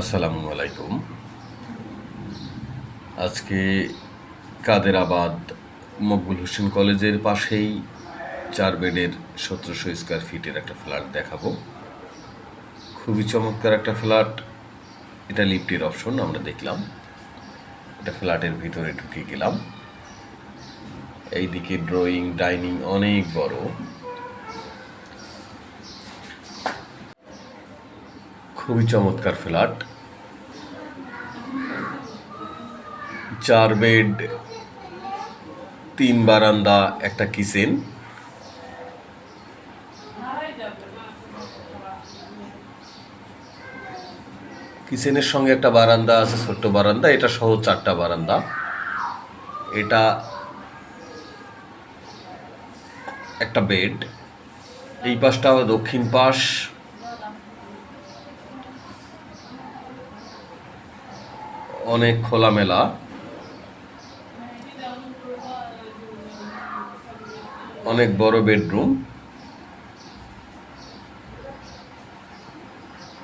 আসসালামু আলাইকুম। আজকে কাদেরাবাদ মকবুল হোসেন কলেজের পাশেই চার বেডের সতেরোশো স্কোয়ার ফিটের একটা ফ্ল্যাট দেখাবো। খুবই চমৎকার একটা ফ্ল্যাট। এটা লিফটের অপশন, আমরা দেখলাম। এটা ফ্ল্যাটের ভিতরে ঢুকে গেলাম। এইদিকে ড্রয়িং, ডাইনিং অনেক বড়। খুবই চমৎকার ফ্ল্যাট। চার বেড, তিন বারান্দা, একটা কিচেন। কিচেনের সঙ্গে একটা বারান্দা আছে, ছোট্ট বারান্দা, এটা সহ চারটা বারান্দা। এটা একটা বেড। এই পাশটা দক্ষিণ পাশ। অনেক খোলামেলা। অনেক বড় বেডরুম।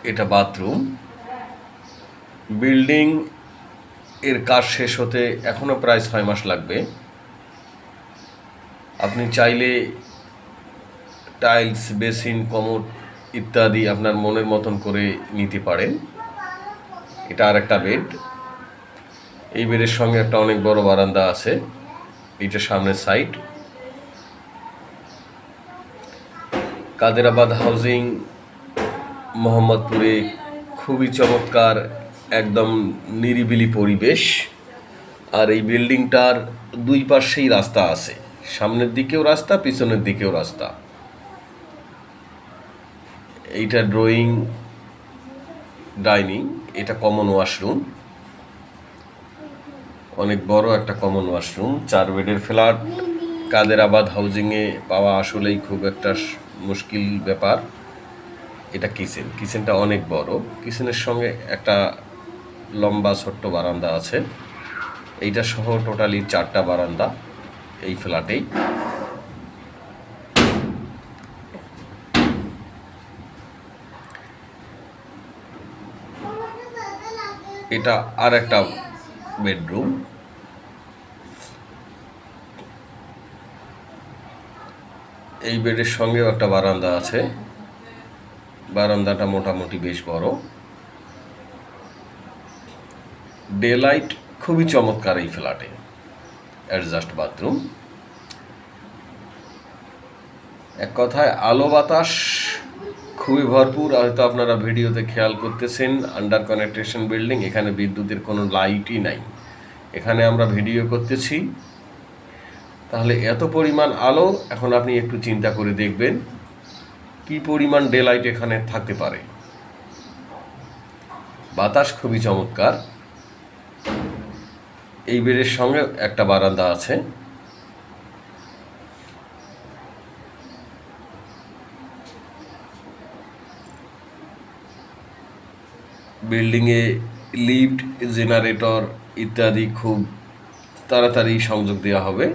এটা বাথরুম। বিল্ডিং এর কাজ শেষ হতে এখনও প্রায় ছয় মাস লাগবে। আপনি চাইলে টাইলস, বেসিন, কমোড ইত্যাদি আপনার মনের মতন করে নিতে পারেন। এটা আর একটা বেড। এই বেডের সঙ্গে একটা অনেক বড় বারান্দা আছে, এইটা সামনের সাইড কাদেরাবাদ হাউজিং মোহাম্মদপুরে খুবই চমৎকার, একদম নিরিবিলি পরিবেশ। আর এই বিল্ডিংটার দুই পাশেই রাস্তা আছে, সামনের দিকেও রাস্তা, পিছনের দিকেও রাস্তা। এইটা ড্রয়িং ডাইনিং এটা কমন ওয়াশরুম অনেক বড় একটা কমন ওয়াশরুম চার বেডের ফ্ল্যাট কাদেরাবাদ হাউজিংয়ে পাওয়া আসলেই খুব একটা মুশকিল ব্যাপার। এটা কিচেন কিচেনটা অনেক বড়। কিচেনের সঙ্গে একটা লম্বা ছোট্ট বারান্দা আছে। এইটা সহ টোটালি চারটা বারান্দা এই ফ্ল্যাটেই এটা আর একটা বেডরুম। এই বেডের সঙ্গেও একটা বারান্দা আছে। বারান্দাটা মোটামুটি বেশ বড়। ডে লাইট খুবই চমৎকার এই ফ্ল্যাটে। Adjust bathroom. এক কথায় আলো বাতাস খুবই ভরপুর। হয়তো আপনারা ভিডিওতে খেয়াল করতেছেন আন্ডার কানেকটেশন বিল্ডিং এখানে বিদ্যুতের কোনো লাইটই নাই। এখানে আমরা ভিডিও করতেছি। তাহলে এত পরিমাণ আলো, এখন আপনি একটু চিন্তা করে দেখবেন, কি পরিমাণ ডে লাইট এখানে থাকতে পারে। বাতাস খুবই চমৎকার। এই বেডের সঙ্গে একটা বারান্দা আছে। বিল্ডিংয়ে লিফট জেনারেটর ইত্যাদি খুব তাড়াতাড়ি সংযোগ দেওয়া হবে।